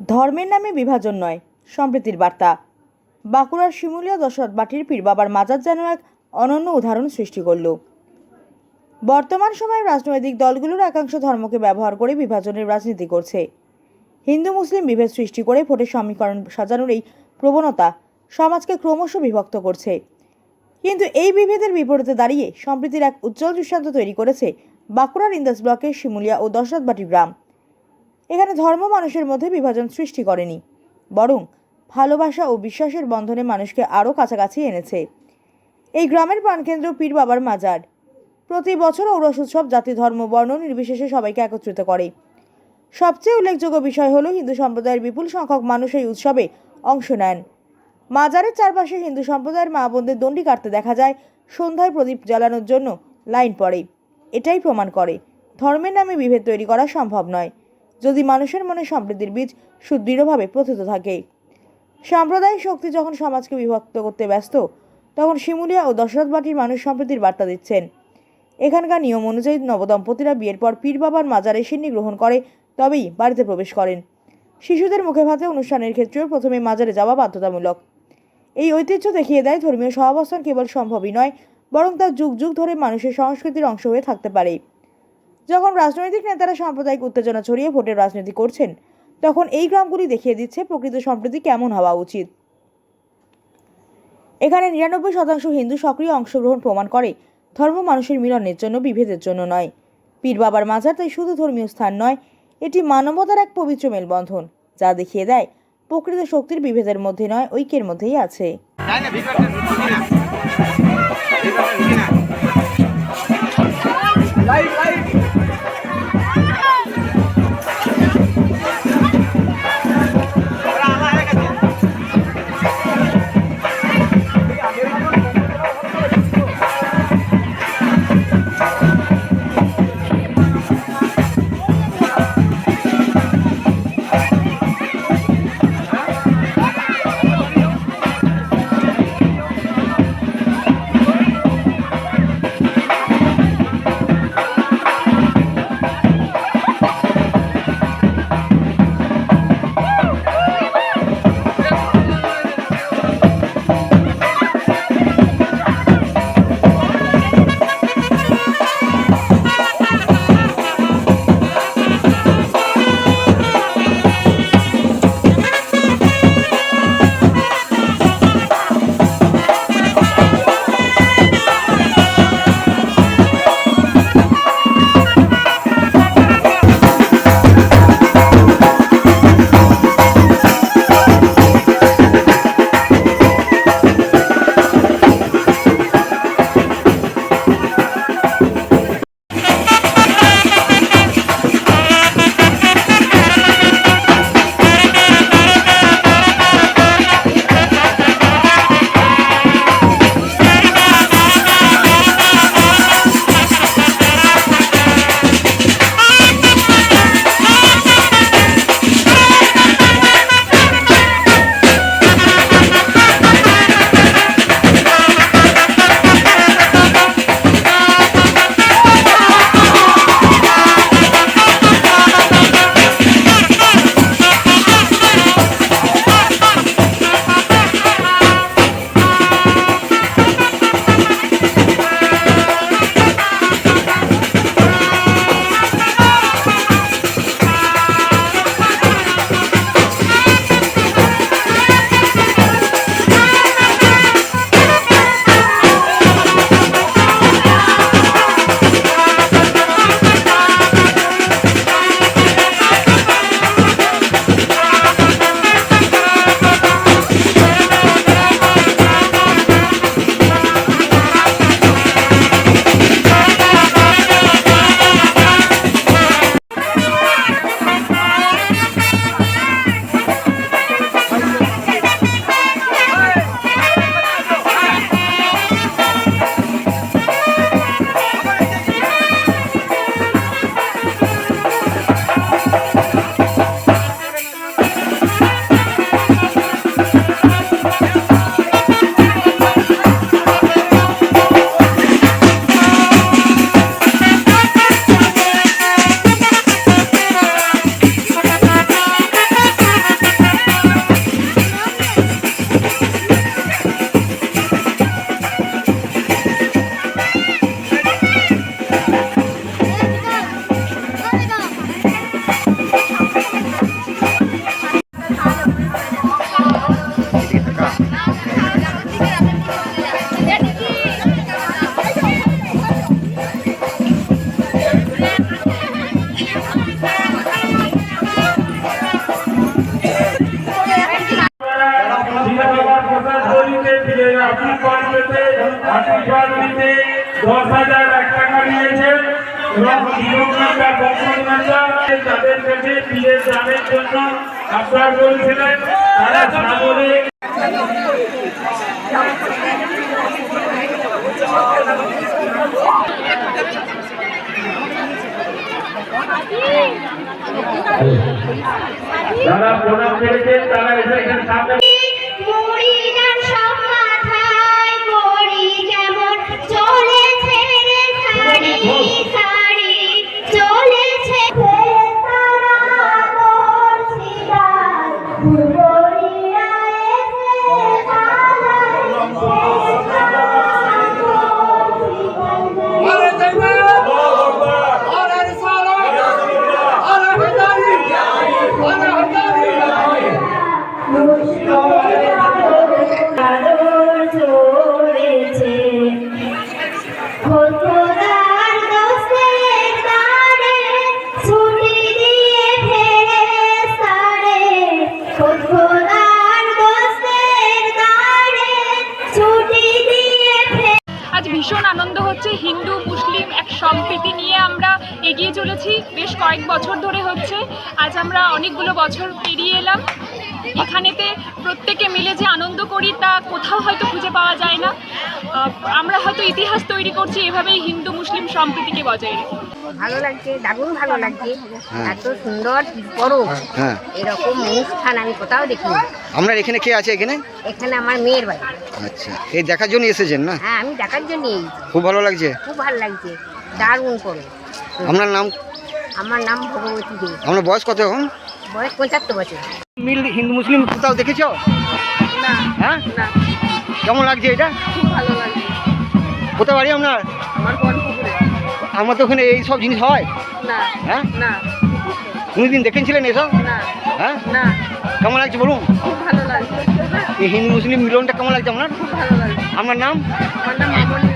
ধর্মের নামে বিভাজন নয়, সম্প্রীতির বার্তা। বাঁকুড়ার শিমুলিয়া দশরথ বাটির পীর বাবার মাজার যেন এক অনন্য উদাহরণ সৃষ্টি করল। বর্তমান সময়ে রাজনৈতিক দলগুলোর একাংশ ধর্মকে ব্যবহার করে বিভাজনের রাজনীতি করছে। হিন্দু মুসলিম বিভেদ সৃষ্টি করে ভোটের সমীকরণ সাজানোর এই প্রবণতা সমাজকে ক্রমশ বিভক্ত করছে। কিন্তু এই বিভেদের বিপরীতে দাঁড়িয়ে সম্প্রীতির এক উজ্জ্বল দৃষ্টান্ত তৈরি করেছে বাঁকুড়ার ইন্দাস ব্লকের শিমুলিয়া ও দশরথবাটি গ্রাম। এখানে ধর্ম মানুষের মধ্যে বিভাজন সৃষ্টি করেনি, বরং ভালোবাসা ও বিশ্বাসের বন্ধনে মানুষকে আরও কাছাকাছি এনেছে। এই গ্রামের প্রাণকেন্দ্র পীর বাবার মাজার। প্রতি বছর ঔরস উৎসব জাতি, ধর্ম, বর্ণ নির্বিশেষে সবাইকে একত্রিত করে। সবচেয়ে উল্লেখযোগ্য বিষয় হলো হিন্দু সম্প্রদায়ের বিপুল সংখ্যক মানুষ এই উৎসবে অংশ নেন। মাজারের চারপাশে হিন্দু সম্প্রদায়ের মা বোনদের দণ্ডি কাটতে দেখা যায়, সন্ধ্যায় প্রদীপ জ্বালানোর জন্য লাইন পড়ে। এটাই প্রমাণ করে, ধর্মের নামে বিভেদ তৈরি করা সম্ভব নয়। যদি মানুষের মনে সম্প্রীতির বীজ সুদৃঢ়ভাবে প্রথিত থাকে। সাম্প্রদায়িক শক্তি যখন সমাজকে বিভক্ত করতে ব্যস্ত, তখন শিমুলিয়া ও দশরথবাটির মানুষ সম্প্রীতির বার্তা দিচ্ছেন। এখানকার নিয়ম অনুযায়ী নবদম্পতিরা বিয়ের পর পীর বাবার মাজারে সিন্নি গ্রহণ করে, তবেই বাড়িতে প্রবেশ করেন। শিশুদের মুখে ভাতে অনুষ্ঠানের ক্ষেত্রেও প্রথমে মাজারে যাওয়া বাধ্যতামূলক। এই ঐতিহ্য দেখিয়ে দেয় ধর্মীয় সহাবস্থান কেবল সম্ভবই নয়, বরং তা যুগ যুগ ধরে মানুষের সংস্কৃতির অংশ হয়ে থাকতে পারে। যখন রাজনৈতিক নেতারা সাম্প্রদায়িক উত্তেজনা ছড়িয়ে ভোটের রাজনীতি করছেন, তখন এই গ্রামগুলি দেখিয়ে দিচ্ছে প্রকৃত সম্প্রীতি কেমন হওয়া উচিত। এখানে নিরানব্বই শতাংশ হিন্দু সক্রিয় অংশগ্রহণ প্রমাণ করে, ধর্ম মানুষের মিলনের জন্য বিভেদের জন্য নয়। পীর বাবার মাজার তাই শুধু ধর্মীয় স্থান নয়, এটি মানবতার এক পবিত্র মেলবন্ধন, যা দেখিয়ে দেয় প্রকৃত শক্তির বিভেদের মধ্যে নয়, ঐক্যের মধ্যেই আছে। লাইট লাইট দশ হাজার এক টাকা নিয়েছেন এবং তাদের কাছে জন্য তারা যারা প্রণাম করেছেন তারা এসে এখানে সামনে সম্প্রীতি নিয়ে আমরা এগিয়ে চলেছি। বেশ কয়েক বছর ধরে হচ্ছে। আজ আমরা অনেকগুলো বছর পেরিয়ে এলাম। এখানেতে প্রত্যেকে মিলে যে আনন্দ করি তা কোথাও হয়তো খুঁজে পাওয়া যায় না। আমরা হয়তো ইতিহাস তৈরি করছি এভাবেই হিন্দু মুসলিম সম্প্রীতিকে বজায় রেখে। ভালো লাগছে দারুণ ভালো লাগছে। এত সুন্দর পরব হ্যাঁ এরকম অনুষ্ঠান আমি কোথাও দেখিনি। আমরা এখানে কে আছে এখানে? এখানে আমার মেয়ের বাড়ি। আচ্ছা এই দেখার জন্য এসেছেন না? হ্যাঁ আমি দেখার জন্যই। খুব ভালো লাগছে। খুব ভালো লাগছে। দারুণ পরব আপনার নাম? আমার নাম ভগবতী দেব। আপনার বয়স কত এখন? বয়স পঁচাত্তর বছর। মিল হিন্দু মুসলিম কোথাও দেখেছ? না হ্যাঁ না। কেমন লাগছে এটা? খুব ভালো লাগছে। কোথায় বাড়ি আপনার? আমার আমার তো ওখানে এই সব জিনিস হয়। না হ্যাঁ? না। কোনোদিন দেখেছিলেন এসব? না হ্যাঁ? না। কেমন লাগছে বলুন? খুব ভালো লাগছে। এই হিন্দু মুসলিম মিলনটা কেমন লাগছে আপনার? খুব ভালো লাগছে। আপনার নাম? আমার নাম মামনি।